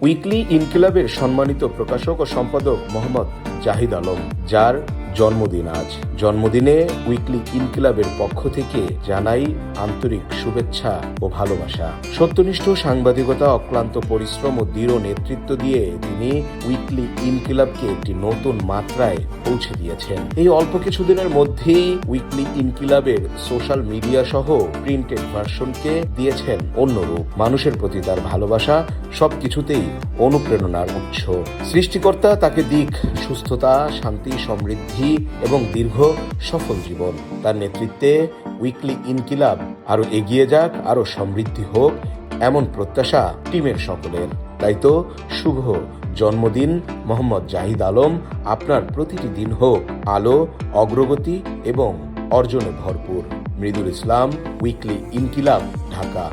Weekly ইনকিলাবের সম্মানিত প্রকাশক ও সম্পাদক মোহাম্মদ জাহিদ আলম, যার জন্মদিন আজ। জন্মদিনে উইকলি ইনকিলাবের পক্ষ থেকে জানাই আন্তরিক শুভেচ্ছা ও ভালোবাসা। সত্যনিষ্ঠ সাংবাদিকতা, অক্লান্ত পরিশ্রম ও দৃঢ় নেতৃত্ব দিয়ে তিনি উইকলি ইনকিলাবকে একটি নতুন মাত্রায় পৌঁছে দিয়েছেন। এই অল্প কিছুদিনের মধ্যেই উইকলি ইনকিলাবের সোশ্যাল মিডিয়া সহ প্রিন্টেড ভার্সনকে দিয়েছেন অন্য রূপ। মানুষের প্রতি তার ভালোবাসা সবকিছুতেই অনুপ্রেরণার উৎস। সৃষ্টিকর্তা তাকে দিক, সুস্থতা, শান্তি, সমৃদ্ধি এবং দীর্ঘ, সফল জীবন। তার নেতৃত্বে উইকলি ইনকিলাব আরও এগিয়ে যাক, আরও সমৃদ্ধি হোক, এমন প্রত্যাশা টিমের সকলের। তাই তো, শুভ জন্মদিন, মোহাম্মদ জাহিদ আলম, আপনার প্রতিটি দিন হোক আলো, অগ্রগতি এবং অর্জনে ভরপুর। মৃদুল ইসলাম উইকলি ইনকিলাব ঢাকা।